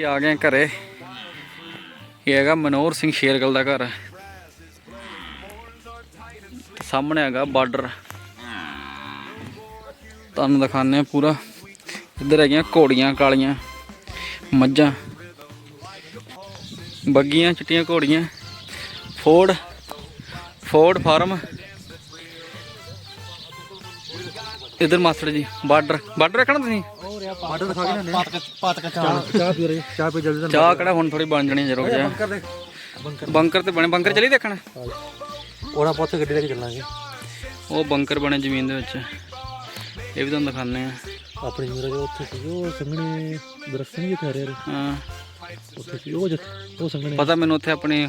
ਇਹ ਆ ਗਏ ਘਰੇ। ਇਹ ਹੈਗਾ ਮਨੋਹਰ ਸਿੰਘ ਸ਼ੇਰਗਲ ਦਾ ਘਰ। ਸਾਹਮਣੇ ਹੈਗਾ ਬਾਰਡਰ। ਤੁਹਾਨੂੰ ਦਿਖਾਉਂਦੇ ਆ ਪੂਰਾ। ਇੱਧਰ ਹੈਗੀਆਂ ਘੋੜੀਆਂ ਕਾਲੀਆਂ। ਮੱਝਾਂ। ਬੱਗੀਆਂ, ਚਿੱਟੀਆਂ ਘੋੜੀਆਂ। ਫੋਰਡ। Ford farm. ਇਧਰ ਮਾਸਟਰ ਜੀ, ਬਾਰਡਰ। ਬਾਰਡਰ ਰੱਖਣਾ ਤੁਸੀਂ? ਆਰਡਰ ਦਿਖਾ ਕੇ ਲੈਣੇ ਪਾਤਕ ਪਾਤਕ ਚਾਹ। ਚਾਹ ਪੀ ਰਹੇ ਚਾਹ ਪੀ ਜਲਦੀ ਚਾਹ ਕਿਹੜਾ ਹੁਣ ਥੋੜੀ ਬਣ ਜਣੀ ਜਰੂਰ ਜਾ ਕਰ ਦੇ। ਬੰਕਰ। ਬੰਕਰ ਤੇ ਬਣੇ। ਬੰਕਰ ਚਲੀ ਦੇਖਣ? ਉਹਨਾਂ ਪੋਥੇ ਗੱਡੀ ਲੈ ਕੇ ਚੱਲਾਂਗੇ ਉਹ ਬੰਕਰ ਬਣੇ ਜ਼ਮੀਨ ਦੇ ਵਿੱਚ। ਇਹ ਵੀ ਤੁਹਾਨੂੰ ਦਿਖਾਉਂਦੇ ਆ। ਆਪਣੀ ਜਮੀਰਾ ਜੋ ਉੱਥੇ ਸੀ ਉਹ ਸੰਘਣੇ ਦਰਖਤ ਨਹੀਂ ਜਿੱਥੇ ਹਰੇ ਹਰੇ ਹਾਂ। ਉੱਥੇ ਸੀ ਉਹ ਜਿੱਥੇ ਉਹ ਸੰਘਣੇ। ਪਤਾ ਮੈਨੂੰ ਉੱਥੇ ਆਪਣੀ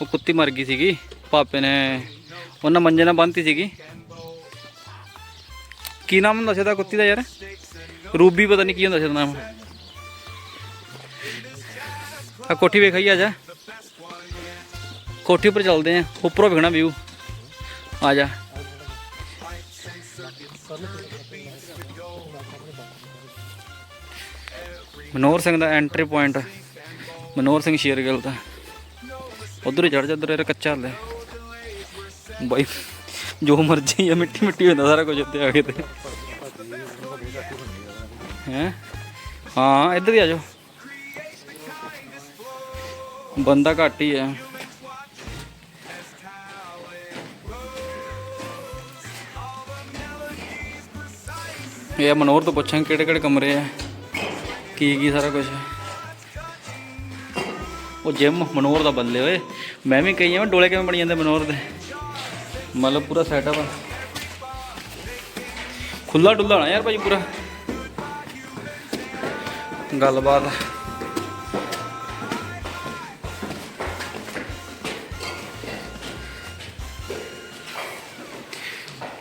ਉਹ ਕੁੱਤੀ ਮਰ ਗਈ ਸੀਗੀ। ਪਾਪੇ ਨੇ ਉਹਨਾਂ ਮੰਜੇ ਨਾਲ ਬੰਨਤੀ ਸੀਗੀ। ਕੀ ਨਾਮ ਹੁੰਦਾ ਸੀ ਉਹਦਾ ਕੁੱਤੀ ਦਾ ਯਾਰ? ਰੂਬੀ ਪਤਾ ਨਹੀਂ ਕੀ ਹੁੰਦਾ ਸੀ ਉਹਦਾ ਨਾਮ। ਆ ਕੋਠੀ ਵੇਖਾਈ ਆ ਜਾ। ਕੋਠੀ ਉੱਪਰ ਚੱਲਦੇ ਆ, ਉੱਪਰੋਂ ਵੇਖਣਾ ਵਿਊ ਆ ਜਾ। ਮਨੋਹਰ ਸਿੰਘ ਦਾ ਐਂਟਰੀ ਪੁਆਇੰਟ ਮਨੋਹਰ ਸਿੰਘ ਸ਼ੇਰਗਿੱਲ ਦਾ। ਉਧਰ ਹੀ ਚੜ ਜਾ, ਉਧਰ ਕੱਚਾ ਹਲੇ ਬਾਈ, ਜੋ ਮਰਜ਼ੀ ਆ ਮਿੱਟੀ ਮਿੱਟੀ ਹੁੰਦਾ ਸਾਰਾ ਕੁਝ ਉੱਤੇ ਆ ਕੇ ਤੇ। ਹੈ। ਹਾਂ, ਇੱਧਰ ਹੀ ਆ ਜਾਓ। ਬੰਦਾ ਘੱਟ ਹੀ ਹੈ। ਇਹ ਮਨੋਹਰ ਤੋਂ ਪੁੱਛਾਂਗੇ ਕਿਹੜੇ ਕਿਹੜੇ ਕਮਰੇ ਆ। ਕੀ ਕੀ ਸਾਰਾ ਕੁਝ ਉਹ ਜਿਮ ਮਨੋਹਰ ਦਾ ਬੰਦੇ ਓਏ। ਮੈਂ ਵੀ ਕਹੀ ਜਾਵਾਂ ਡੋਲੇ ਕਿਵੇਂ ਬਣ ਜਾਂਦੇ ਮਨੋਰ ਦੇ। ਮਤਲਬ ਪੂਰਾ ਸੈਟਅਪ ਆ। ਖੁੱਲਾ ਡੁੱਲਾ ਹੋਣਾ ਯਾਰ ਭਾਈ ਪੂਰਾ। ਗੱਲਬਾਤ।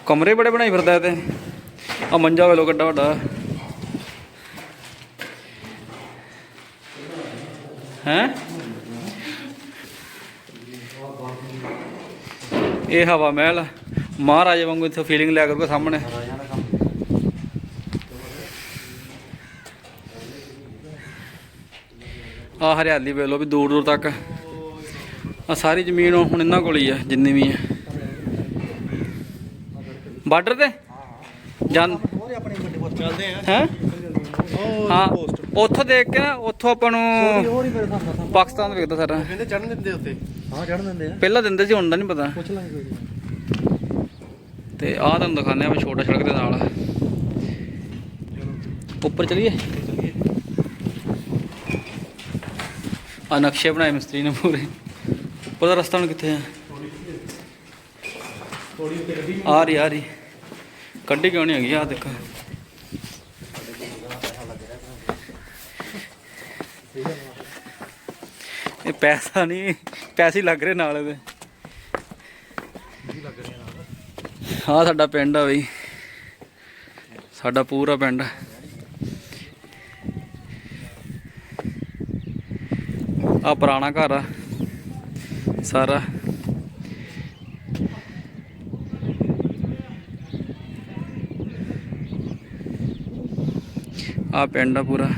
ਕਮਰੇ ਬੜੇ ਬਣਾਈ ਫਿਰਦਾ ਤੇ। ਆ ਮੰਜਾ ਵੇਲੋ ਕਿੱਡਾ ਵੱਡਾ। ਹੈ? ਇਹ ਹਵਾ ਮਹਿਲ। ਮਹਾਰਾਜੇ ਵਾਂਗੂ ਇੱਥੇ ਫੀਲਿੰਗ ਲਿਆ ਕਰੂਗਾ ਸਾਹਮਣੇ। ਆ ਹਰਿਆਲੀ ਵੇਖ ਲਓ ਵੀ ਦੂਰ ਦੂਰ ਤੱਕ। ਆ ਸਾਰੀ ਜ਼ਮੀਨ ਹੁਣ ਇਹਨਾਂ ਕੋਲ ਹੀ ਆ ਜਿੰਨੀ ਵੀ ਆ। ਬਾਰਡਰ ਤੇ? ਜਾਂ ਉਹ ਆਪਣੇ ਵੱਡੇ ਪੋਸਟ ਚੱਲਦੇ ਆ ਹੈ? ਉਹ ਹਾਂ ਉੱਥੋਂ ਦੇਖ ਕੇ ਨਾ ਉੱਥੋਂ ਆਪਾਂ ਨੂੰ ਪਾਕਿਸਤਾਨ ਵੇਖਦਾ ਸਾਰਾ। ਕਹਿੰਦੇ ਚੜਨ ਦਿੰਦੇ ਉੱਤੇ ਹਾਂ ਚੜਨ ਦਿੰਦੇ ਆ। ਪਹਿਲਾਂ ਦਿੰਦੇ ਸੀ ਹੁਣ ਦਾ ਨਹੀਂ ਪਤਾ। ਪੁੱਛ ਲਾਂਗੇ ਕੋਈ ਨੀ। ਤੇ ਆਹ ਤੁਹਾਨੂੰ ਦਿਖਾਉਂਦੇ ਆ ਵੀ ਛੋਟਾ ਸੜਕ ਦੇ ਨਾਲ। ਉੱਪਰ ਚਲੀਏ ਆ ਨਕਸ਼ੇ ਬਣਾਏ ਮਿਸਤਰੀ ਨੇ ਪੂਰੇ। ਪਤਾ ਰਸਤਾ ਹੁਣ ਕਿੱਥੇ ਆ? ਆ ਰਹੀ ਆ ਰਹੀ। ਕੱਢੀ ਕਿਉਂ ਨਹੀਂ ਹੈਗੀ? ਆ ਦੇਖੋ। ਇਹ ਪੈਸਾ ਨਹੀਂ, ਪੈਸੇ ਲੱਗ ਰਹੇ ਨਾਲ ਇਹਦੇ। ਆ ਸਾਡਾ ਪਿੰਡ ਆ ਬਈ। ਸਾਡਾ ਪੂਰਾ ਪਿੰਡ। ਆ ਪੁਰਾਣਾ ਘਰ ਆ, ਸਾਰਾ। ਆ ਪਿੰਡ ਆ ਪੂਰਾ।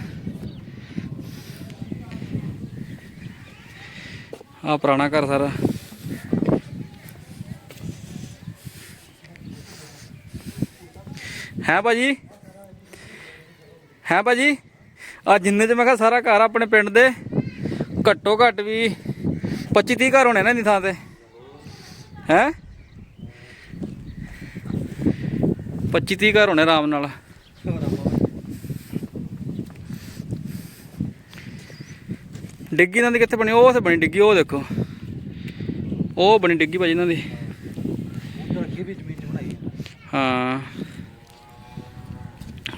ਆ ਪੁਰਾਣਾ ਘਰ ਸਾਰਾ। ਹੈ ਭਾਜੀ? ਹੈ ਭਾਜੀ? ਆ ਜਿੰਨੇ ਚ ਮੈਂ ਕਿਹਾ ਸਾਰਾ ਘਰ ਆਪਣੇ ਪਿੰਡ ਦੇ। ਘੱਟੋ ਘੱਟ ਵੀ 25 30 ਘਰ ਹੋਣੇ ਨਾ ਨਹੀਂ ਥਾਂ ਤੇ। ਹੈ? 25 30 ਘਰ ਹੋਣੇ ਆਰਾਮ ਨਾਲ। ਡਿੱਗੀ ਇਹਨਾਂ ਦੀ ਕਿੱਥੇ ਬਣੀ? ਉਹ ਤੇ ਬਣੀ ਡਿੱਗੀ, ਉਹ ਦੇਖੋ। ਉਹ ਬਣੀ ਡਿੱਗੀ ਭਾਜੀ ਇਹਨਾਂ ਦੀ। ਹਾਂ।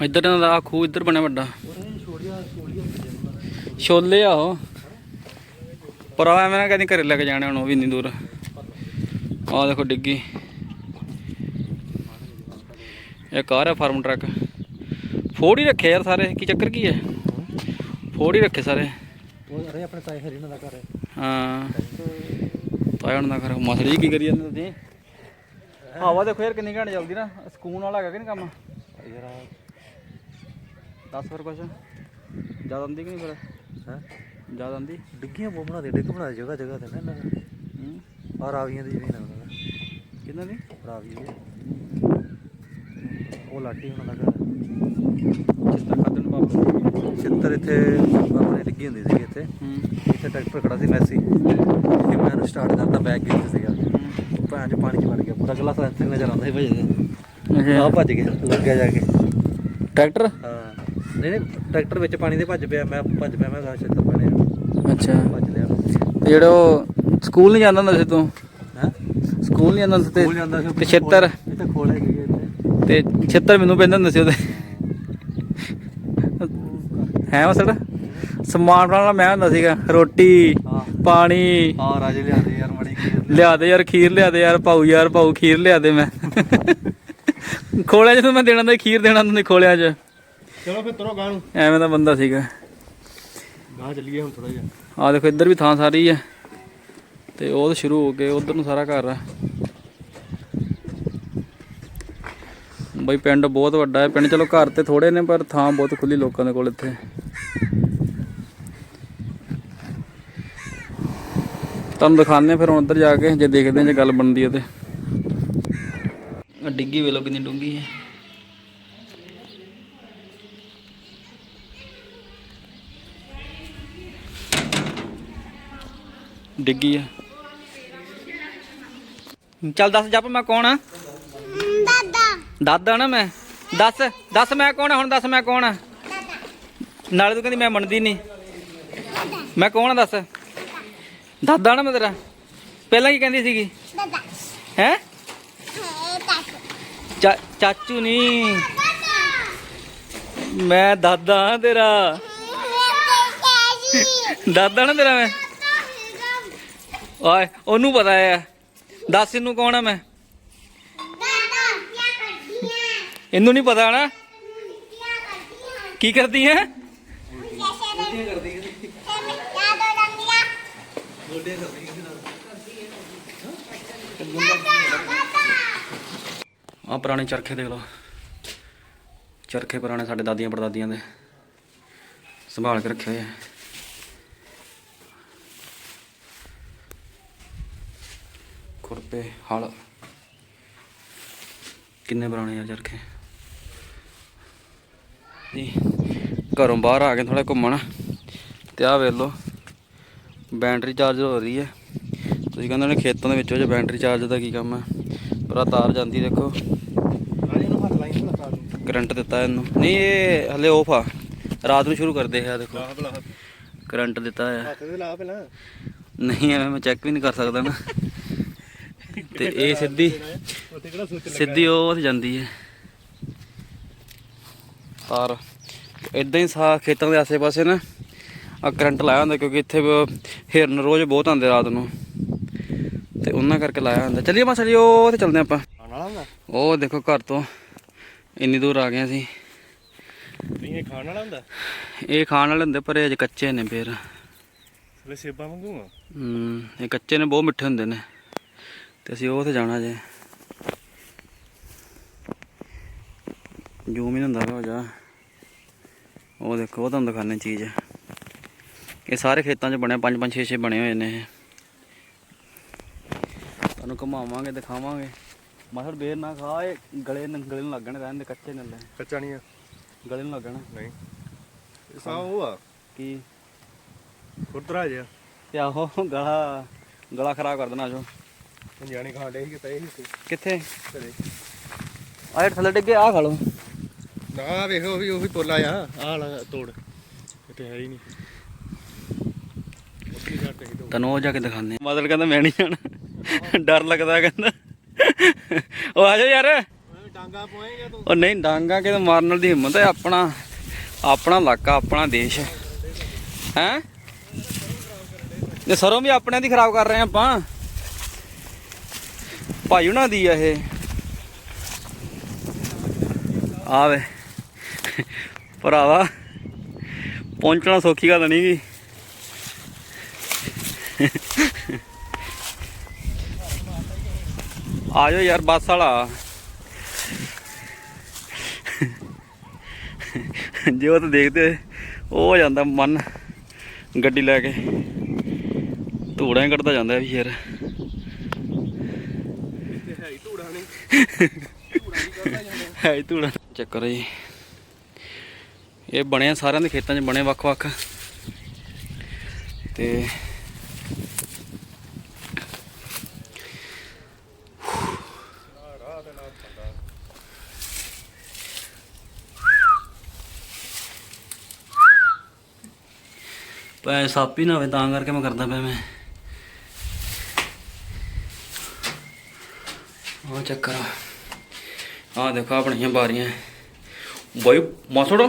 ਇੱਧਰ ਇਹਨਾਂ ਦਾ ਖੂਹ ਇੱਧਰ ਬਣਿਆ ਵੱਡਾ। ਉਹਨੇ ਛੋੜੀਆਂ ਛੋੜੀਆਂ ਛੋਲੇ ਆਹੋ ਪਰ ਆ ਐਵੇਂ ਨਾ ਕਹਿੰਦੀ ਘਰੇ ਲੈ ਕੇ ਜਾਣੇ ਹੁਣ ਉਹ ਵੀ ਇੰਨੀ ਦੂਰ। ਆਹ ਦੇਖੋ ਡਿੱਗੀ। ਇਹ ਕਾਰ ਹੈ ਫਾਰਮ ਟਰੱਕ। ਫੋੜ ਹੀ ਰੱਖੇ ਯਾਰ ਸਾਰੇ ਕੀ ਚੱਕਰ ਕੀ ਹੈ? ਫੋੜ ਹੀ ਰੱਖੇ ਸਾਰੇ। ਉਹ ਅਰੇ ਆਪਣੇ ਤਾਏ ਹਰੀ ਨਾਲ ਦਾ ਘਰ ਹੈ। ਹਾਂ। ਤਾਇਆ ਹੁਣ ਨਾ ਕਰ ਮਸੜੀ ਕੀ ਕਰੀ ਜਾਂਦੇ ਤੁਸੀਂ? ਹਵਾ ਦੇਖੋ ਯਾਰ ਕਿੰਨੀ ਘੰਟੇ ਚੱਲਦੀ ਨਾ ਸਕੂਨ ਵਾਲਾ ਹੈਗਾ ਕਿ ਨਹੀਂ ਕੰਮ? ਯਾਰ ਦੱਸ ਫਿਰ ਕੁਛ। ਜ਼ਿਆਦਾ ਆਉਂਦੀ ਕਿ ਨਹੀਂ ਫਿਰ? ਹੈ? ਜ਼ਿਆਦਾ ਆਂਦੀ ਡਿੱਗੀਆਂ ਬਹੁਤ ਬਣਾ ਦੇ ਡਿੱਗ ਬਣਾ ਦੇ ਜਗ੍ਹਾ ਜਗ੍ਹਾ ਤੇ ਨਾ ਇਹਨਾਂ ਨੇ ਹੂੰ? ਆ ਰਾਵੀਆਂ ਦੀ ਜ਼ਮੀਨ ਆ ਉਹਨਾਂ ਦਾ। ਕਿੰਨਾ ਦੀ? ਰਾਵੀ ਦੀ। ਉਹ ਲਾਟੀ ਉਹਨਾਂ ਦਾ ਘਰ ਚਿੱਤਰ ਬਾਬਾ ਛਿੱਤਰ ਇੱਥੇ ਆਪਣੇ ਡਿੱਗੀ ਹੁੰਦੀ ਸੀ ਇੱਥੇ। ਹੂੰ। ਇੱਥੇ ਟਰੈਕਟਰ ਖੜਾ ਸੀ ਮੈਸੀ। ਤੇ ਮੈਂ ਇਹਨੂੰ ਸਟਾਰਟ ਬੈਕ ਗੇਅਰ 'ਚ ਸੀਗਾ ਭੈਣ ਚ ਪਾਣੀ ਚ ਵੜ ਗਿਆ ਪੂਰਾ ਗਲਾ ਸੈਂਸਰ ਨਜ਼ਰ ਆਉਂਦਾ ਸੀ ਭਜਦੇ ਆ ਭੱਜ ਗਿਆ ਲੱਗ ਗਿਆ ਜਾ ਕੇ। ਟਰੈਕਟਰ? ਹਾਂ। ਨਹੀਂ ਨਹੀਂ ਟਰੈਕਟਰ ਵਿੱਚ ਪਾਣੀ ਦੇ ਭੱਜ ਪਿਆ ਮੈਂ ਭੱਜ ਪਿਆ ਮੈਂ ਗਾ ਛਿੱਤਰ ਅੱਛਾ। ਭੱਜ ਲਿਆ ਤੇ ਜਿਹੜਾ ਉਹ ਸਕੂਲ ਨਹੀਂ ਜਾਂਦਾ ਹੁੰਦਾ ਸੀ ਤੂੰ? ਹੈ? ਸਕੂਲ ਨਹੀਂ ਜਾਂਦਾ ਹੁੰਦਾ ਸੀ ਸਕੂਲ ਜਾਂਦਾ ਸੀ ਤੇ ਛਿੱਤਰ। ਇੱਥੇ ਖੋਲ ਹੈਗੀ ਹੈ ਇੱਥੇ। ਤੇ ਛਿੱਤਰ ਮੈਨੂੰ ਪੈਂਦਾ ਹੁੰਦਾ ਸੀ ਉਹਦੇ। ਹੈ ਮਸੜਾ ਸਮਾਨ ਬਣਾਉਣ ਵਾਲਾ ਮੈਂ ਹੁੰਦਾ ਸੀਗਾ ਰੋਟੀ ਹਾਂ। ਪਾਣੀ। ਰਾਜੇ ਲਿਆ ਦੇ ਯਾਰ ਮੜੀ ਕੀ ਲਿਆ ਦੇ ਯਾਰ ਖੀਰ ਲਿਆ ਦੇ ਯਾਰ ਭਾਊ ਯਾਰ ਭਾਊ ਖੀਰ ਲਿਆ ਦੇ ਮੈਂ। ਖੋਲਿਆ ਜਦੋਂ ਮੈਂ ਦੇਣਾ ਹੁੰਦਾ ਸੀ, ਖੀਰ ਦੇਣਾ ਹੁੰਦਾ ਸੀ ਖੋਲਿਆ ਚ। ਚਲੋ ਫਿਰ ਤੁਰੋ ਗਾਂ ਨੂੰ ਐਵੇਂ ਦਾ ਬੰਦਾ ਸੀਗਾ। ਗਾਂ ਚੱਲੀਏ ਹੁਣ ਥੋੜਾ ਜਿਹਾ। ਆ ਦੇਖੋ, ਇੱਧਰ ਵੀ ਥਾਂ ਸਾਰੀ ਹੈ ਤੇ ਉਹ ਸ਼ੁਰੂ ਹੋ ਗਏ, ਉਧਰ ਨੂੰ ਸਾਰਾ ਘਰ ਆ। ਬਈ ਪਿੰਡ ਬਹੁਤ ਵੱਡਾ ਹੈ। ਪਿੰਡ ਚਲੋ ਘਰ ਤੇ ਥੋੜੇ ਨੇ, ਪਰ ਥਾਂ ਬਹੁਤ ਖੁੱਲੀ ਲੋਕਾਂ ਦੇ ਕੋਲ ਇੱਥੇ। ਤੁਹਾਨੂੰ ਦਿਖਾਉਂਦੇ ਫਿਰ ਹੁਣ ਉੱਧਰ ਜਾ ਕੇ, ਜੇ ਦੇਖਦੇ ਹਾਂ ਜੇ ਗੱਲ ਬਣਦੀ ਹੈ ਤੇ। ਡਿੱਗੀ ਵੇਲੋ ਕਿੰਨੀ ਡੂੰਗੀ ਹੈ। ਡਿੱਗੀ ਆ। ਚੱਲ ਦੱਸ ਜੱਪ ਮੈਂ ਕੌਣ ਆ? ਦਾਦਾ। ਦਾਦਾ ਨਾ ਮੈਂ। ਦੱਸ ਦੱਸ ਮੈਂ ਕੌਣ ਆ? ਹੁਣ ਦੱਸ ਮੈਂ ਕੌਣ ਆ? ਨਾਲੇ ਤੂੰ ਕਹਿੰਦੀ ਮੈਂ ਮੰਨਦੀ ਨਹੀਂ। ਮੈਂ ਕੌਣ ਆ ਦੱਸ? ਦਾਦਾ ਨਾ ਮੈਂ ਤੇਰਾ। ਪਹਿਲਾਂ ਕੀ ਕਹਿੰਦੀ ਸੀਗੀ? ਦਾਦਾ। ਹੈ? ਚਾਚੂ। ਨਹੀਂ। ਮੈਂ ਦਾਦਾ ਹਾਂ ਤੇਰਾ। ਦਾਦਾ ਨਾ ਤੇਰਾ ਮੈਂ। ਓਏ, ਉਹਨੂੰ ਪਤਾ ਹੈ ਦੱਸ ਇਹਨੂੰ ਕੌਣ ਆ ਮੈਂ? ਇਹਨੂੰ ਨਹੀਂ ਪਤਾ ਨਾ। ਕੀ ਕਰਦੀ ਹੈ ਆ ਪੁਰਾਣੇ ਚਰਖੇ ਦੇਖ ਲਓ। ਚਰਖੇ ਪੁਰਾਣੇ ਸਾਡੇ ਦਾਦੀਆਂ ਪੜਦਾਦੀਆਂ ਦੇ। ਸੰਭਾਲ ਕੇ ਰੱਖੇ ਹੋਏ ਆ। ਖੁਰਪੇ ਹਲ। ਕਿੰਨੇ ਪੁਰਾਣੇ ਆ ਚਰਖੇ ਜੀ ਘਰੋਂ ਬਾਹਰ ਆ ਕੇ ਥੋੜਾ ਘੁੰਮਣ। ਤੇ ਆ ਵੇਖ ਲਓ ਬੈਟਰੀ ਚਾਰਜ ਹੋ ਰਹੀ ਹੈ। ਤੁਸੀਂ ਕਹਿੰਦੇ ਨੇ ਖੇਤਾਂ ਦੇ ਵਿੱਚੋਂ ਜੇ ਬੈਟਰੀ ਚਾਰਜ ਦਾ ਕੀ ਕੰਮ ਹੈ? ਪਰ ਤਾਰ ਜਾਂਦੀ ਦੇਖੋ। ਕਰੰਟ ਦਿੱਤਾ ਇਹਨੂੰ। ਨਹੀਂ ਇਹ ਹਲੇ ਆਫ ਆ। ਰਾਤ ਨੂੰ ਸ਼ੁਰੂ ਕਰਦੇ ਆ ਦੇਖੋ। ਕਰੰਟ ਦਿੱਤਾ ਆ ਹੱਥ ਤੇ ਲਾ ਪਹਿਲਾਂ। ਨਹੀਂ ਐਵੇਂ ਮੈਂ ਚੈੱਕ ਵੀ ਨਹੀਂ ਕਰ ਸਕਦਾ ਨਾ। ਤੇ ਇਹ ਸਿੱਧੀ ਉੱਥੇ ਕਿਹੜਾ ਸੁੱਚ ਸਿੱਧੀ ਉਹ ਤੇ ਜਾਂਦੀ ਹੈ। ਤਾਰ ਇਦਾਂ ਹੀ ਸਾ ਖੇਤਾਂ ਦੇ ਆਸੇ-ਪਾਸੇ ਨਾ ਆ ਕਰੰਟ ਲਾਇਆ ਹੁੰਦਾ ਕਿਉਂਕਿ ਇੱਥੇ ਹਿਰਨ ਰੋਜ਼ ਬਹੁਤ ਆਉਂਦੇ ਰਾਤ ਨੂੰ। ਤੇ ਉਹਨਾਂ ਕਰਕੇ ਲਾਇਆ ਹੁੰਦਾ। ਚੱਲੀਏ ਮਾ ਚੱਲੀਏ ਉਹ ਤੇ ਚੱਲਦੇ ਆਪਾਂ। ਉਹ ਦੇਖੋ ਘਰ ਤੋਂ ਇੰਨੀ ਦੂਰ ਆ ਗਏ ਅਸੀਂ। ਇਹ ਖਾਣ ਵਾਲਾ ਹੁੰਦਾ? ਇਹ ਖਾਣ ਵਾਲੇ ਹੁੰਦੇ ਪਰ ਇਹ ਅਜੇ ਕੱਚੇ ਨੇ ਫੇਰ। ਲੈ ਸੇਬਾਂ ਵਾਂਗੂ ਹੂੰ ਇਹ ਕੱਚੇ ਨੇ ਬਹੁਤ ਮਿੱਠੇ ਹੁੰਦੇ ਨੇ। ਤੇ ਅਸੀਂ ਉਹ ਤੇ ਜਾਣਾ ਜੇ। ਜੂਮ ਹੀ ਹੁੰਦਾ ਹੋ ਜਾ। ਉਹ ਦੇਖੋ ਉਹ ਤੁਹਾਨੂੰ ਦਿਖਾਣੇ ਚੀਜ਼। ਇਹ ਸਾਰੇ ਖੇਤਾਂ 'ਚ ਬਣੇ ਪੰਜ ਪੰਜ ਛੇ ਛੇ ਬਣੇ ਹੋਏ ਨੇ ਤੁਹਾਨੂੰ ਘੁਮਾਵਾਂਗੇ ਦਿਖਾਵਾਂਗੇ। ਮਸੜ ਬੇਰ ਨਾ ਖਾ ਇਹ ਗਲੇ ਗਲੇ ਨੂੰ ਲੱਗਣ ਰਹਿੰਦੇ ਕੱਚੇ ਨੇ ਲੈ ਕੱਚਾ ਨਹੀਂ ਆ। ਗਲੇ ਨੂੰ ਲੱਗਣਾ। ਨਹੀਂ। ਇਹ ਸਾ ਉਹ ਆ। ਕੀ? ਜਿਹਾ। ਤੇ ਆਹੋ ਗਲਾ ਗਲਾ ਖਰਾਬ ਕਰ ਦੇਣਾ ਜੋ। ਜਾਣੀ ਖਾਣ ਡੇ ਸੀ ਕਿ ਪਏ ਸੀ ਕਿੱਥੇ? ਘਰੇ। ਆਹ ਥੱਲੇ ਡਿੱਗੇ ਆ ਖਾ ਲਓ। ਨਾ ਵੇਖੋ ਵੀ ਉਹ ਵੀ ਪੋਲਾ ਆ ਆਹ ਵਾਲਾ ਤੋੜ। ਇੱਥੇ ਹੈ ਹੀ ਨਹੀਂ। ਉੱਥੇ ਜਾ ਕੇ ਦੋ ਤੈਨੂੰ ਉਹ ਜਾ ਕੇ ਦਿਖਾਉਂਦੇ ਆ ਮਦਲ ਕਹਿੰਦਾ ਮੈਂ ਨਹੀਂ ਜਾਣਾ। ਡਰ ਲੱਗਦਾ ਕਹਿੰਦਾ। ਉਹ ਆ ਜਾ ਯਾਰ। ਡਾਂਗਾ ਪੋਏਗਾ ਤੂੰ। ਉਹ ਨਹੀਂ ਡਾਂਗਾ ਕਿਤੇ ਮਾਰਨ ਵਾਲੀ ਦੀ ਹਿੰਮਤ ਹੈ। ਆਪਣਾ ਆਪਣਾ ਇਲਾਕਾ ਆਪਣਾ ਦੇਸ਼। ਹੈ? ਇਹ ਸਰੋਂ ਵੀ ਆਪਣਿਆਂ ਦੀ ਖਰਾਬ ਕਰ ਰਹੇ ਆਪਾਂ। ਭਾਈ ਉਹਨਾਂ ਦੀ ਆ ਇਹ। ਆਵੇ ਭਰਾਵਾ, ਪਹੁੰਚਣਾ ਸੌਖੀ ਗੱਲ ਨਹੀਂ ਗੀ। ਆ ਜਾਓ ਯਾਰ, ਬੱਸ ਵਾਲਾ। ਜੇ ਉਹ ਤਾਂ ਦੇਖਦੇ ਉਹ ਹੋ ਜਾਂਦਾ ਮਨ ਗੱਡੀ ਲੈ ਕੇ। ਧੂੜਾਂ ਹੀ ਕੱਢਦਾ ਜਾਂਦਾ ਵੀ ਯਾਰ ਹੈ ਹੀ ਧੂੜਾ ਨਹੀਂ ਹੈ ਹੀ ਧੂੜਾ। ਚੱਕਰ ਜੀ। ਇਹ ਬਣੇ ਸਾਰਿਆਂ ਦੇ ਖੇਤਾਂ 'ਚ, ਬਣੇ ਵੱਖ-ਵੱਖ। ਤੇ ਪੈ ਸੱਪ ਹੀ ਨਾ ਹੋਵੇ ਤਾਂ ਕਰਕੇ ਮੈਂ ਕਰਦਾ ਪਿਆ ਮੈਂ। ਉਹ ਚੱਕਰ ਆ ਆਹ ਦੇਖੋ ਆਪਣੀਆਂ ਬਾਰੀਆਂ। ਬਾਈ ਮਾਸੜ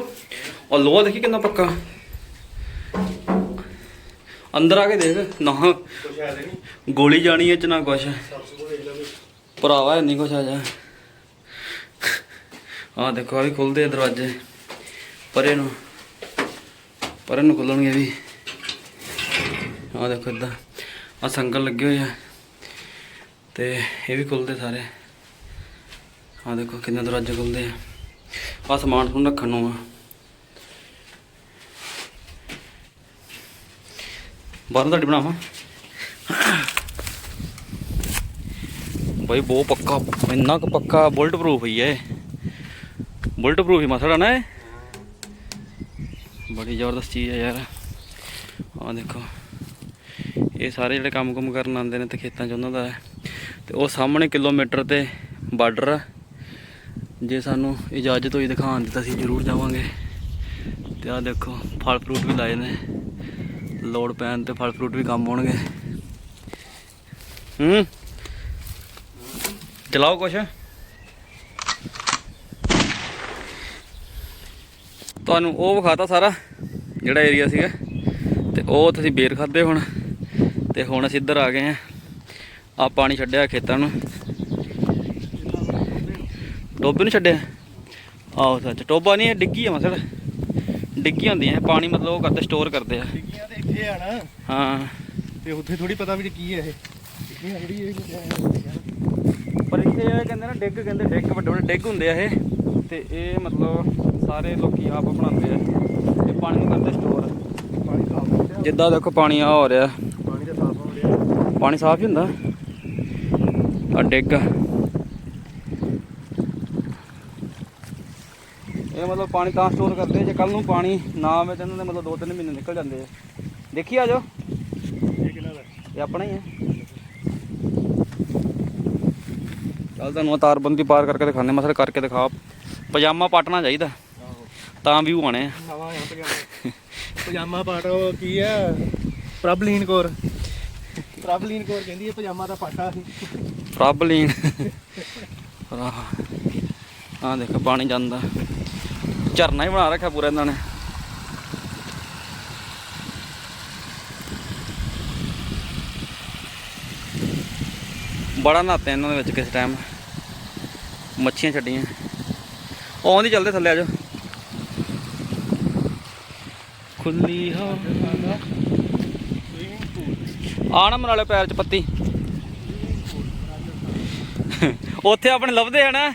ਉਹ ਲੋਹਾ ਦੇਖੀ ਕਿੰਨਾ ਪੱਕਾ। ਅੰਦਰ ਆ ਕੇ ਦੇਖ ਨਾ ਗੋਲੀ ਜਾਣੀ ਇਹ ਚ ਨਾ ਕੁਛ। ਭਰਾਵਾ ਨਹੀਂ ਕੁਛ ਆ ਜਾ। ਆਹ ਦੇਖੋ ਆ ਵੀ ਖੁੱਲਦੇ ਦਰਵਾਜ਼ੇ। ਪਰੇ ਨੂੰ। ਪਰੇ ਨੂੰ ਖੁੱਲਣਗੇ ਵੀ। ਆਹ ਦੇਖੋ ਇਦਾਂ। ਆ ਸੰਗਲ ਲੱਗੇ ਹੋਏ ਆ। ਤੇ ਇਹ ਵੀ ਖੁੱਲਦੇ ਸਾਰੇ। ਆਹ ਦੇਖੋ ਕਿੰਨੇ ਦਰਵਾਜ਼ੇ ਖੁੱਲਦੇ ਆ। ਆ ਸਮਾਨ ਨੂੰ ਰੱਖਣ ਨੂੰ ਆ। ਬਾਹਰ ਤੁਹਾਡੀ ਬਣਾਵਾਂ। ਬਾਈ ਬਹੁਤ ਪੱਕਾ, ਇੰਨਾ ਕੁ ਪੱਕਾ ਬੁਲਟ ਪ੍ਰੂਫ ਹੀ ਹੈ ਬੁਲਟ ਪ੍ਰੂਫ ਹੀ ਮਸੜਾ ਨਾ ਇਹ। ਬੜੀ ਜ਼ਬਰਦਸਤ ਚੀਜ਼ ਹੈ ਯਾਰ। ਆਹ ਦੇਖੋ। ਇਹ ਸਾਰੇ ਜਿਹੜੇ ਕੰਮ ਕੁਮ ਕਰਨ ਆਉਂਦੇ ਨੇ ਤੇ ਖੇਤਾਂ 'ਚ ਉਹਨਾਂ ਦਾ। ਹੈ ਤੇ ਉਹ ਸਾਹਮਣੇ ਕਿਲੋਮੀਟਰ ਤੇ ਬਾਰਡਰ ਆ। ਜੇ ਸਾਨੂੰ ਇਜਾਜ਼ਤ ਹੋਈ ਦਿਖਾਉਣ ਦੀ ਤਾਂ ਅਸੀਂ ਜ਼ਰੂਰ ਜਾਵਾਂਗੇ। ਤੇ ਆਹ ਦੇਖੋ, ਫਲ ਫਰੂਟ ਵੀ ਲਾਏ ਨੇ। ਲੋੜ ਪੈਣ ਤੇ ਫਲ ਫਰੂਟ ਵੀ ਕੰਮ ਆਉਣਗੇ। ਹੂੰ? ਚਲਾਓ ਕੁਛ। ਤੁਹਾਨੂੰ ਉਹ ਵਿਖਾਤਾ ਸਾਰਾ, ਜਿਹੜਾ ਏਰੀਆ ਸੀਗਾ। ਤੇ ਉਹ ਤੁਸੀਂ ਬੇਰ ਖਾਦੇ ਹੁਣ। ਤੇ ਹੁਣ ਅਸੀਂ ਇੱਧਰ ਆ ਗਏ ਆ ਆ ਪਾਣੀ ਛੱਡਿਆ ਖੇਤਾਂ ਨੂੰ। ਟੋਬੇ ਨੂੰ ਛੱਡਿਆ। ਆਹੋ ਸੱਚ ਟੋਬਾ ਨਹੀਂ ਇਹ ਡਿੱਗੀ ਆ ਮਸਲ ਡਿੱਗੀ ਹੁੰਦੀਆਂ ਪਾਣੀ ਮਤਲਬ ਉਹ ਕਰਦੇ ਸਟੋਰ ਕਰਦੇ ਆ। ਡਿੱਗੀਆਂ ਤੇ ਇੱਥੇ ਆ ਨਾ। ਹਾਂ। ਤੇ ਉੱਥੇ ਥੋੜੀ ਪਤਾ ਵੀ ਕੀ ਹੈ ਇਹ। ਡਿੱਗੀਆਂ ਜਿਹੜੀ ਇਹ ਪਰ ਇੱਥੇ ਇਹ ਕਹਿੰਦੇ ਨਾ ਡਿੱਗ ਕਹਿੰਦੇ ਡਿੱਗ ਵੱਡੇ ਵੱਡੇ ਡਿੱਗ ਹੁੰਦੇ ਆ ਇਹ। ਤੇ ਇਹ ਮਤਲਬ ਸਾਰੇ ਲੋਕੀ ਆਪ ਬਣਾਉਂਦੇ ਆ। ਇਹ ਪਾਣੀ ਨੂੰ ਕਰਦੇ ਸਟੋਰ ਪਾਣੀ ਸਾਫ਼ ਜਿੱਦਾਂ ਦੇਖੋ ਪਾਣੀ ਆ ਹੋ ਰਿਹਾ। ਪਾਣੀ ਤਾਂ ਸਾਫ਼ ਹੋ ਰਿਹਾ। ਪਾਣੀ ਸਾਫ਼ ਹੀ ਹੁੰਦਾ। ਆ ਡਿੱਗ। ਇਹ ਮਤਲਬ ਪਾਣੀ ਤਾਂ ਸਟੋਰ ਕਰਦੇ ਜੇ ਕੱਲ ਨੂੰ ਪਾਣੀ ਨਾ ਆਵੇ ਤਾਂ ਇਹਨਾਂ ਦੇ ਮਤਲਬ 2-3 ਮਹੀਨੇ ਨਿਕਲ ਜਾਂਦੇ ਆ। ਦੇਖੀ ਆ ਜਾਓ। ਇਹ ਕਿਹਨਾਂ ਦਾ ਇਹ ਆਪਣਾ ਹੀ ਹੈ ਚੱਲ ਤੁਹਾਨੂੰ ਤਾਰਬੰਦੀ ਪਾਰ ਕਰਕੇ ਦਿਖਾਉਂਦੇ ਮਸਲ ਕਰਕੇ ਦਿਖਾ। ਪਜਾਮਾ ਪਾਟਣਾ ਚਾਹੀਦਾ। ਤਾਂ ਵਿਊ ਆਣੇ ਆ। ਆ ਪਜਾਮਾ। ਪਾਟ ਉਹ ਕੀ ਆ? ਪ੍ਰਭਲੀਨ ਕੌਰ। ਪ੍ਰਭਲੀਨ ਕੌਰ ਕਹਿੰਦੀ ਇਹ ਪਜਾਮਾ ਦਾ ਪਾਟਾ ਸੀ। ਰੱਬ ਲੀਨ ਆਹ। ਆਹ ਦੇਖੋ ਪਾਣੀ ਜਾਂਦਾ। ਝਰਨਾ ਹੀ ਬਣਾ ਰੱਖਿਆ ਪੂਰਾ ਇਹਨਾਂ ਨੇ। ਬੜਾ ਨਹਾਤੇ ਇਹਨਾਂ ਦੇ ਵਿੱਚ ਕਿਸ ਟਾਈਮ ਮੱਛੀਆਂ ਛੱਡੀਆਂ। ਉਹ ਆਉਂਦੀ ਚੱਲਦੇ ਥੱਲੇ ਆ ਖੁੱਲੀ ਹਵਾ। ਆ ਨਾ ਮਨਾਲੇ ਪੈਰ ਚ ਪੱਤੀ। ਉੱਥੇ ਆਪਣੇ ਲੱਭਦੇ ਆ ਨਾ।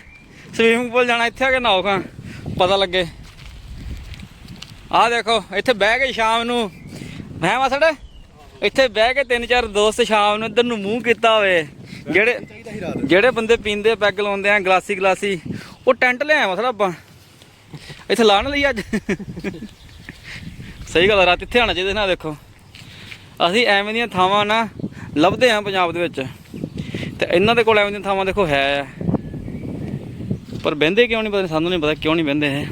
ਸਵੀਮਿੰਗ ਪੂਲ ਜਾਣਾ, ਇੱਥੇ ਆ ਕੇ ਨਹਾਓ ਖਾਂ। ਪਤਾ ਲੱਗੇ। ਆਹ ਦੇਖੋ ਇੱਥੇ ਬਹਿ ਕੇ ਸ਼ਾਮ ਨੂੰ। ਮੈਂ ਮਸੜ ਇੱਥੇ ਬਹਿ ਕੇ ਤਿੰਨ ਚਾਰ ਦੋਸਤ ਸ਼ਾਮ ਨੂੰ ਇੱਧਰ ਨੂੰ ਮੂੰਹ ਕੀਤਾ ਹੋਵੇ ਜਿਹੜੇ ਜਿਹੜੇ ਬੰਦੇ ਪੀਂਦੇ ਪੈਗ ਲਾਉਂਦੇ ਆ ਗਲਾਸੀ ਗਲਾਸੀ ਉਹ ਟੈਂਟ ਲਿਆਇਆ ਮਸੜ ਆਪਾਂ। ਇੱਥੇ ਲਾ ਨਾ ਲਈ ਅੱਜ। ਸਹੀ ਗੱਲ ਆ, ਰਾਤ ਇੱਥੇ ਆਣਾ ਚਾਹੀਦਾ ਨਾ ਦੇਖੋ। ਅਸੀਂ ਐਵੇਂ ਦੀਆਂ ਥਾਵਾਂ ਨਾ ਲੱਭਦੇ ਆ ਪੰਜਾਬ ਦੇ ਵਿੱਚ। ਤੇ ਇਹਨਾਂ ਦੇ ਕੋਲ ਐਵੇਂ ਦੀਆਂ ਥਾਵਾਂ ਦੇਖੋ ਹੈ ਆ। ਪਰ ਬਹਿੰਦੇ ਕਿਉਂ ਨਹੀਂ? ਪਤਾ ਸਾਨੂੰ ਨਹੀਂ ਪਤਾ ਕਿਉਂ ਨਹੀਂ ਬਹਿੰਦੇ ਇਹ।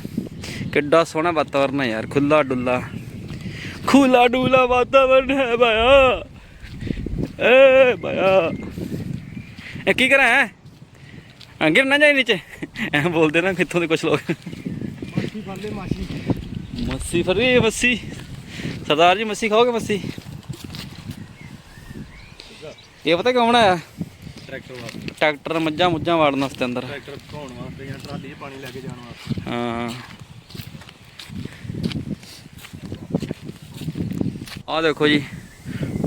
ਕਿੱਡਾ ਸੋਹਣਾ ਵਾਤਾਵਰਨ ਹੈ ਯਾਰ ਖੁੱਲਾ ਡੁੱਲਾ। ਖੁੱਲਾ ਡੁੱਲਾ ਵਾਤਾਵਰਨ ਹੈ ਭਾਇਆ। ਏ ਭਾਇਆ। ਇਹ ਕੀ ਕਰਾਂ ਹੈ? ਗਿਰ ਨਾ ਜਾਏ ਨੀਚੇ। ਐ ਬੋਲਦੇ ਨਾ ਕਿੱਥੋਂ ਦੇ ਕੁਝ ਲੋਕ। ਮੱਸੀ ਫਰੀ ਮੱਸੀ। ਸਰਦਾਰ ਜੀ ਮੱਸੀ ਖਾਓਗੇ ਮੱਸੀ? ਇਹ ਪਤਾ ਕੌਣ ਆਇਆ ਟਰੈਕਟਰ ਵਾਸਤੇ ਟਰੈਕਟਰ ਮੱਝਾਂ ਮੁੱਝਾਂ ਵਾੜਨ ਵਾਸਤੇ ਅੰਦਰ। ਟਰੈਕਟਰ 'ਚ ਪਾਣੀ ਲੈ ਕੇ ਜਾਣ ਵਾਸਤੇ। ਹਾਂ। ਆ ਦੇਖੋ ਜੀ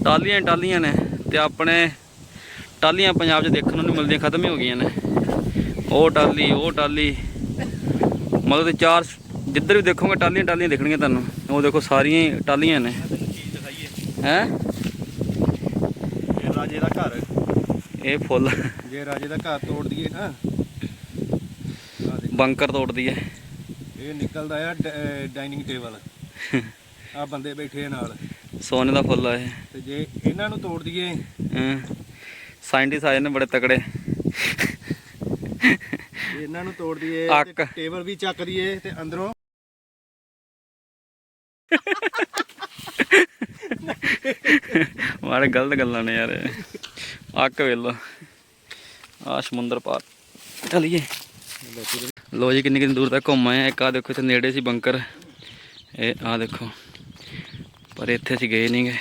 ਟਾਲੀਆਂ ਟਾਲੀਆਂ ਨੇ ਤੇ ਆਪਣੇ ਟਾਲੀਆਂ ਪੰਜਾਬ 'ਚ ਦੇਖਣ ਨੂੰ ਨਹੀਂ ਮਿਲਦੀਆਂ ਖਤਮ ਹੀ ਹੋ ਗਈਆਂ ਨੇ। ਉਹ ਟਾਲੀ ਉਹ ਟਾਲੀ ਮਤਲਬ ਤੇ ਚਾਰ ਜਿੱਧਰ ਵੀ ਦੇਖੋਗੇ ਟਾਲੀਆਂ ਟਾਲੀਆਂ ਦਿਖਣਗੀਆਂ ਤੁਹਾਨੂੰ। ਉਹ ਦੇਖੋ ਸਾਰੀਆਂ ਹੀ ਟਾਲੀਆਂ ਨੇ। ਹੈ? ਇਹ ਰਾਜੇ ਦਾ ਘਰ। ਇਹ ਫੁੱਲ। ਜੇ ਰਾਜੇ ਦਾ ਘਰ ਤੋੜ ਦਈਏ ਨਾ ਬੰਕਰ ਤੋੜਦੀ ਹੈ। ਇਹ ਨਿਕਲਦਾ ਆ ਡਾਈਨਿੰਗ ਟੇਬਲ ਆ ਬੰਦੇ ਬੈਠੇ ਆ ਨਾਲ। ਸੋਨੇ ਦਾ ਫੁੱਲ ਆ ਇਹ। ਤੇ ਜੇ ਇਹਨਾਂ ਨੂੰ ਤੋੜ ਦਈਏ। ਸਾਇੰਟਿਸਟ ਆਏ ਨੇ ਬੜੇ ਤਕੜੇ। ਇਹਨਾਂ ਨੂੰ ਤੋੜ ਦਈਏ। ਤੇ ਟੇਬਲ ਵੀ ਚੱਕ ਦਈਏ ਤੇ ਅੰਦਰੋਂ। ਮਾਰੇ ਗਲਤ ਗੱਲਾਂ ਨੇ ਯਾਰ। ਅੱਕ ਵੇਲੋ ਆ ਸਮੁੰਦਰ ਪਾਰ। ਚਲੀਏ। ਲੋ ਜੀ ਕਿੰਨੀ ਕਿੰਨੀ ਦੂਰ ਤੱਕ ਘੁੰਮ ਆਏ ਆ ਇੱਕ ਆ ਦੇਖੋ ਇੱਥੇ ਨੇੜੇ ਸੀ ਬੰਕਰ। ਇਹ ਆ ਦੇਖੋ ਪਰ ਇੱਥੇ ਅਸੀਂ ਗਏ ਨਹੀਂ ਗਏ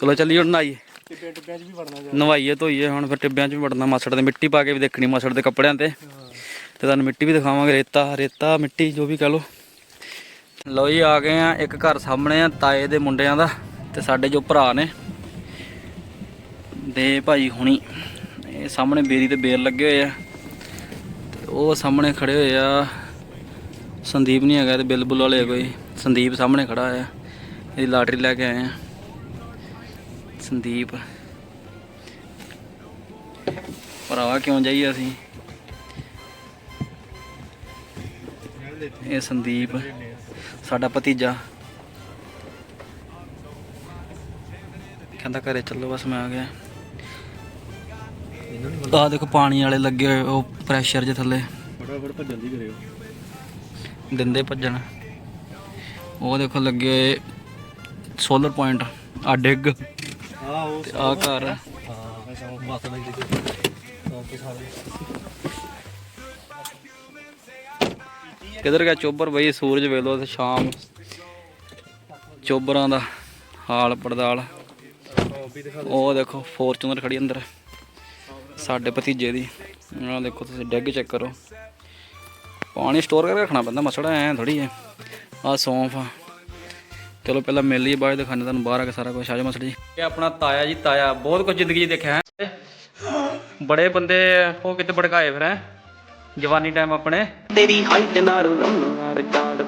ਚਲੋ ਚੱਲੀਏ ਹੁਣ ਟਿੱਬੇ ਟਿੱਬਿਆਂ 'ਚ ਵੀ ਵੜਨਾ ਜਾ ਨਵਾਈਏ ਧੋਈਏ ਹੁਣ ਫਿਰ ਟਿੱਬਿਆਂ 'ਚ ਵੀ ਵੜਨਾ। ਮਸੜ ਦੇ ਮਿੱਟੀ ਪਾ ਕੇ ਵੀ ਦੇਖਣੀ ਮਸੜ ਦੇ ਕੱਪੜਿਆਂ ਤੇ। ਤੇ ਤੁਹਾਨੂੰ ਮਿੱਟੀ ਵੀ ਦਿਖਾਵਾਂਗੇ ਰੇਤਾ ਰੇਤਾ ਮਿੱਟੀ ਜੋ ਵੀ ਕਹ ਲੋ ਲਓ ਜੀ ਆ ਗਏ ਆ ਇੱਕ ਘਰ ਸਾਹਮਣੇ ਆ ਤਾਏ ਦੇ ਮੁੰਡਿਆਂ ਦਾ ਤੇ ਸਾਡੇ ਜੋ ਭਰਾ ਨੇ। ਦੇ ਭਾਈ ਹੁਣੀ ਇਹ ਸਾਹਮਣੇ ਬੇਰੀ ਤੇ ਬੇਰ ਲੱਗੇ ਹੋਏ ਆ। ਉਹ ਸਾਹਮਣੇ ਖੜੇ ਹੋਏ ਆ। ਸੰਦੀਪ ਨਹੀਂ ਹੈਗਾ ਤੇ ਬਿਲਬੁਲ ਵਾਲੇ ਕੋਈ। ਸੰਦੀਪ ਸਾਹਮਣੇ ਖੜਾ ਆ ਇਹਦੀ ਲਾਟਰੀ ਲੈ ਕੇ ਆਏ ਆ। ਸੰਦੀਪ। ਭਰਾਵਾ, ਕਿਉਂ ਜਾਈਏ ਅਸੀਂ? ਇਹ ਸੰਦੀਪ। ਸਾਡਾ ਭਤੀਜਾ। ਕਹਿੰਦਾ ਘਰੇ ਚੱਲੋ, ਬਸ ਮੈਂ ਆ ਗਿਆ। ਆਹ ਦੇਖੋ ਪਾਣੀ ਵਾਲੇ ਲੱਗੇ ਹੋਏ ਉਹ ਪ੍ਰੈਸ਼ਰ ਜੇ ਥੱਲੇ। ਫਟਾਫਟ ਭੱਜਣ ਦੀ ਕਰਿਓ। ਦਿੰਦੇ ਭੱਜਣ। ਉਹ ਦੇਖੋ ਲੱਗੇ ਹੋਏ ਸੋਲਰ ਪੁਆਇੰਟ ਆ ਡਿੱਗ। ਆ ਉਹ ਆ ਘਰ। ਹਾਂ ਬਸ ਨਹੀਂ। ਦਿੱਤੀ ਕਿੱਧਰ ਗਿਆ ਚੋਬਰ ਬਈ? ਸੂਰਜ ਵੇਖ ਲੋ ਸ਼ਾਮ। ਚੋਬਰਾਂ ਦਾ ਹਾਲ ਪੜਦਾਲ ਉਹ ਵੀ ਦਿਖਾ ਉਹ ਦੇਖੋ ਫੋਰਚੂਨਰ ਖੜੀ ਅੰਦਰ। ਸਾਡੇ ਭਤੀਜੇ ਦੀ। ਆਹ ਦੇਖੋ ਤੁਸੀਂ ਡੈਗ ਚੈੱਕ ਕਰੋ। ਪਾਣੀ ਸਟੋਰ ਕਰਕੇ ਰੱਖਣਾ ਪੈਂਦਾ ਮਸੜਾ ਐ ਥੋੜੀ ਐ ਆ ਸੌਂਫ ਆ। ਚਲੋ ਪਹਿਲਾਂ ਮਿਲ ਲਈਏ ਬਾਅਦ ਦਿਖਾਣੇ ਤੁਹਾਨੂੰ ਬਾਹਰ ਆ ਕੇ ਸਾਰਾ ਕੁਝ ਆਜੋ ਮਸੜ ਜੀ। ਇਹ ਆਪਣਾ ਤਾਇਆ ਜੀ ਤਾਇਆ। ਬਹੁਤ ਕੁਝ ਜ਼ਿੰਦਗੀ 'ਚ ਦੇਖਿਆ ਹੈ। ਬੜੇ ਬੰਦੇ ਉਹ ਕਿਤੇ ਭੜਕਾਏ ਫਿਰ ਹੈ। ਜਵਾਨੀ ਟਾਈਮ ਆਪਣੇ। ਤੇਰੀ ਹਾਈਟ ਨਾਲ ਰੰਗਾਰ ਚਾੜ